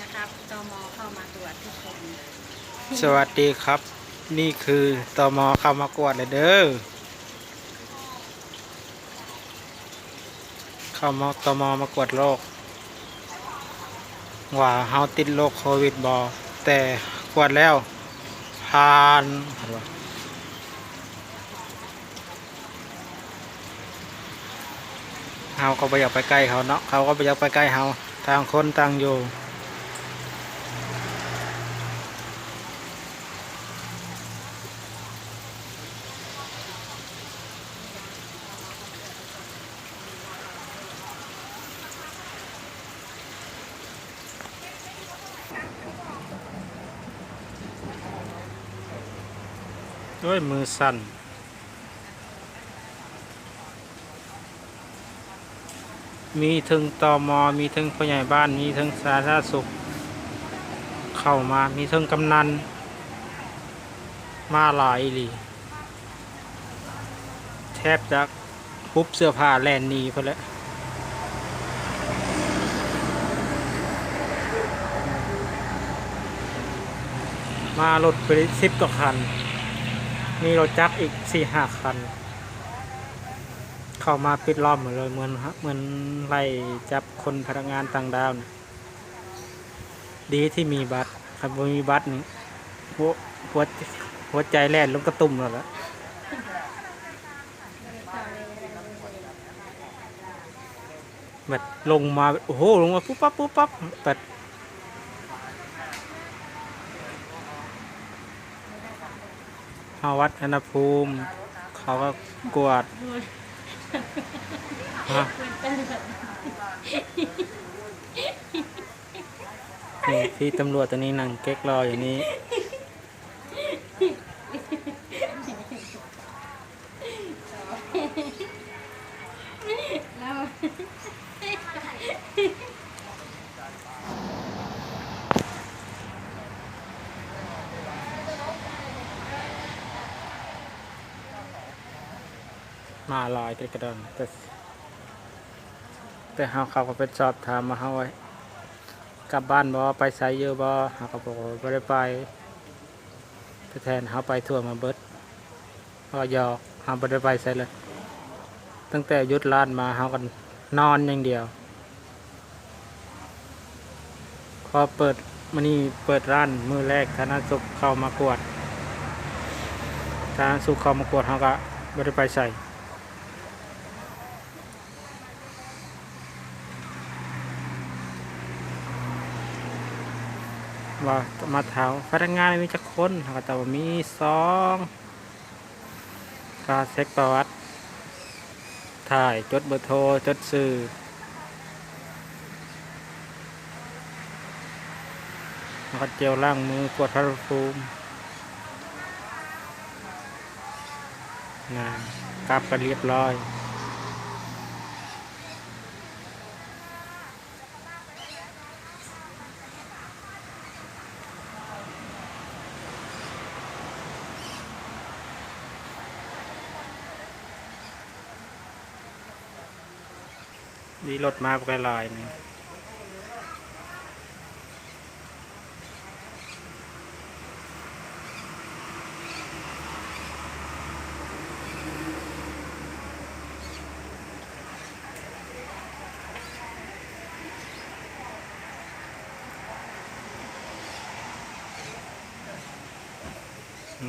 นะครับตมเข้ามาตรวจทุกคนสวัสดีครับ นี่คือตมเข้ามากวดเลยเด้อเข้ามาตมมากวดโรคว่าเฮาติดโรคโควิดบอแต่กวดแล้วผ่านเห็นปะเฮาก็ไปอยากไปใกล้เขาเนาะเขาก็ไปอยากไปใกล้เฮาต่างคนต่างอยู่ ด้วยมือสั่นมีถึงตอมอมีถึงผู้ใหญ่บ้าน มีถึงสาธารณสุข เข้ามา มีถึงกำนัน มาหลายลีแทบจะปุ๊บเสื้อผ้าแลนนีไปแล้วมารถไปสิบกว่าคัน มีรถจักรอีกสี่ห้าคัน เข้ามาปิดล้อมหมดเลยเหมือนเหมือนไล่จับคนพนักงานต่างดาวนี่ดีที่มีบัตรครับมีบัตรนี่หัวหัวหัวใจแล่นลงกระตุ่มแล้วละแบบลงมา โอ้โห ลงมาปุ๊บปั๊บปุ๊บปั๊บแบบ เขาวัดอุณหภูมิ เขาก็กวดฮะนี่พี่ตำรวจตัวนี้นั่งเก๊กรออยู่นี้แล้ว มาลอยกระดอนแต่แต่เขาเขาก็ไปสอบถามมาเขาไว้กลับบ้านบ่ไปไสเยอะบ่เขาก็บอกว่าไม่ได้ไปแต่แทนเขาไปทั่วมาเบิดก็ยอกเขาไม่ได้ไปใส่เลย ตั้งแต่ยุดร้านมาเขากันนอนอย่างเดียวพอเปิดมันนี่เปิดร้านมือแรกธนสุขเข้ามากวดธนสุขเข้ามากวดเขาก็ไม่ได้ไปใส่ ว่ามาถาพนักงานมีจักคนเขาก็ตอบว่ามีสองก็เช็คประวัติ ถ่ายจดเบอร์โทร จดสื่อแล้วก็เจลล้างมือกวดพระภูมนะกลับกันเรียบร้อย ดีรถมาไปลายนึง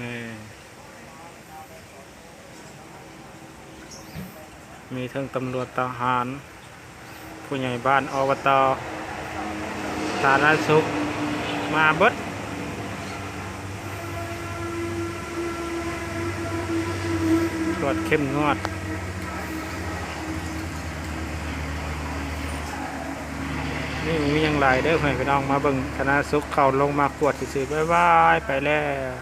นี่มีทั้งตำรวจทหาร ผู้ใหญ่บ้านอบตสาธารณสุขมาเบิดตรวจเข้มงวดนี่มีอยังไรเด้อเพื่อนพี่น้องมาเบิ่งคณะสุขเขาลงมากวดสิบ๊ายบาย ไปแล้ว